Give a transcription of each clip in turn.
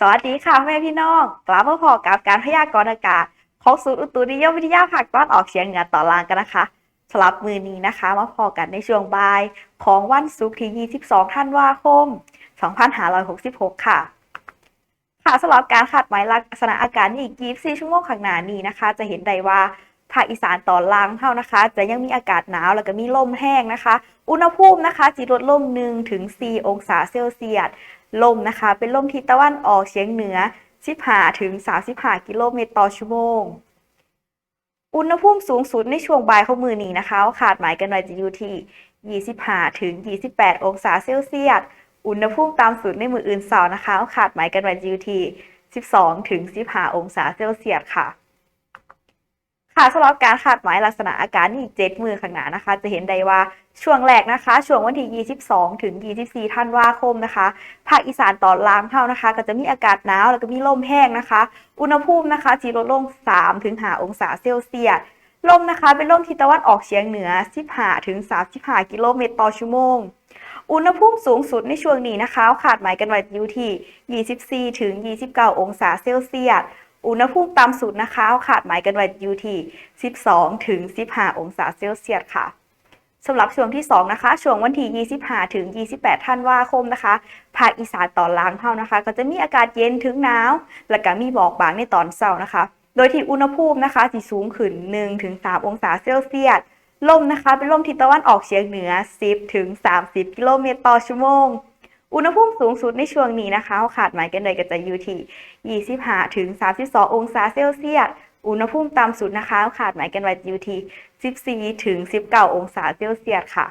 สวัสดีค่ะแม่พี่น้อง กลับมาพอกับการพยากรณ์อากาศของศูนย์อุตุนิยมวิทยาภาคตอนออกเฉียงเหนือต่อล่างกันนะคะสำหรับมือนี้นะคะ มาพอกันในช่วงบ่ายของวันศุกร์ที่ 22 ธันวาคม 2566 ค่ะ ค่ะสำหรับการคาดหมายลักษณะอากาศในอีก 24 ชั่วโมงข้างหน้านี้นะคะ จะเห็นได้ว่า ภาคอีสานตอนล่างเท่านะคะ จะยังมีอากาศหนาวแล้วก็มีลมแห้งนะคะ อุณหภูมินะคะจะลดลง1ถึง4องศาเซลเซียส ลมนะคะ เป็นลมทิศตะวันออกเฉียงเหนือ 15ถึง35กิโลเมตรต่อชั่วโมง อุณหภูมิสูงสุดในช่วงบ่ายของมือนี้นะคะขาดหมายกันไว้จะอยู่ที่25ถึง28 องศาเซลเซียส อุณหภูมิต่ำสุดในมืออื่นเสาร์นะคะขาดหมายกันไว้จะอยู่ที่ 12ถึง15องศาเซลเซียสค่ะ ค่ะสำหรับการคาดหมายลักษณะอากาศในอีก7มือข้างหน้านะคะ จะเห็นได้ว่าช่วงแรกนะคะ ช่วงวันที่ 22 ถึง 24 ธันวาคมนะคะ ภาคอีสานตอนล่างเท่านะคะ ก็จะมีอากาศหนาวแล้วก็มีลมแห้งนะคะ อุณหภูมินะคะจะลดลง 3 ถึง 5 องศาเซลเซียส ลมนะคะ เป็นลมทิศตะวันออกเฉียงเหนือ 15 ถึง 35 กิโลเมตรต่อชั่วโมง อุณหภูมิสูงสุดในช่วงนี้นะคะขาดหมายกันไว้อยู่ที่ 24 ถึง 29 องศาเซลเซียส อุณหภูมิต่ำสุดนะคะขาดหมายกันไว้อยู่ที่ 12 ถึง 15 องศาเซลเซียสค่ะสำหรับช่วงที่ 2 นะคะ ช่วงวันที่ 25 ถึง 28 ธันวาคมนะคะ ภาคอีสานตอนล่างเท่านะคะ ก็จะมีอากาศเย็นถึงหนาว และก็มีหมอกบางในตอนเช้านะคะ โดยที่อุณหภูมินะคะจะสูงขึ้น1ถึง3องศาเซลเซียส ลมนะคะ เป็นลมทิศตะวันออกเฉียงเหนือ 10ถึง30 กิโลเมตรต่อชั่วโมง อุณหภูมิสูงสุดในช่วงนี้นะคะขาดหมายกันเลยก็จะอยู่ที่25ถึง32 องศาเซลเซียส อุณหภูมิต่ำสุดนะคะขาดหมายกันไว้อยู่ที่14ถึง19 องศาเซลเซียสค่ะ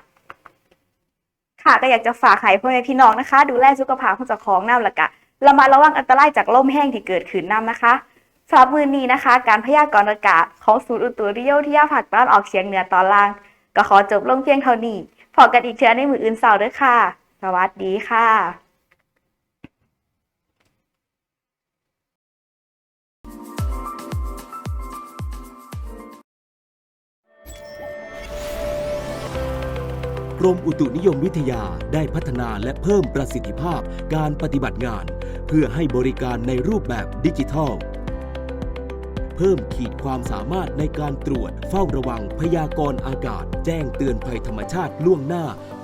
ค่ะก็อยากจะฝากให้พ่อแม่พี่น้องนะคะ ดูแลสุขภาพของเจ้าของน้ำละกะระมัดระวังอันตรายจากลมแห้งที่เกิดขึ้นน้ำนะคะสำหรับมือนี้นะคะ การพยากรณ์อากาศของศูนย์อุตุนิยมวิทยาภาคตะวันออกเฉียงเหนือตอนล่าง ก็ขอจบลงเพียงเท่านี้พอกันอีกเทื่อในมืออื่นเสาร์ด้วยค่ะ สวัสดีค่ะกรมอุตุนิยมวิทยาได้พัฒนาและเพิ่มประสิทธิภาพการปฏิบัติงาน เพื่อให้บริการในรูปแบบดิจิทัล เพิ่มขีดความสามารถในการตรวจเฝ้าระวังพยากรณ์อากาศ แจ้งเตือนภัยธรรมชาติล่วงหน้า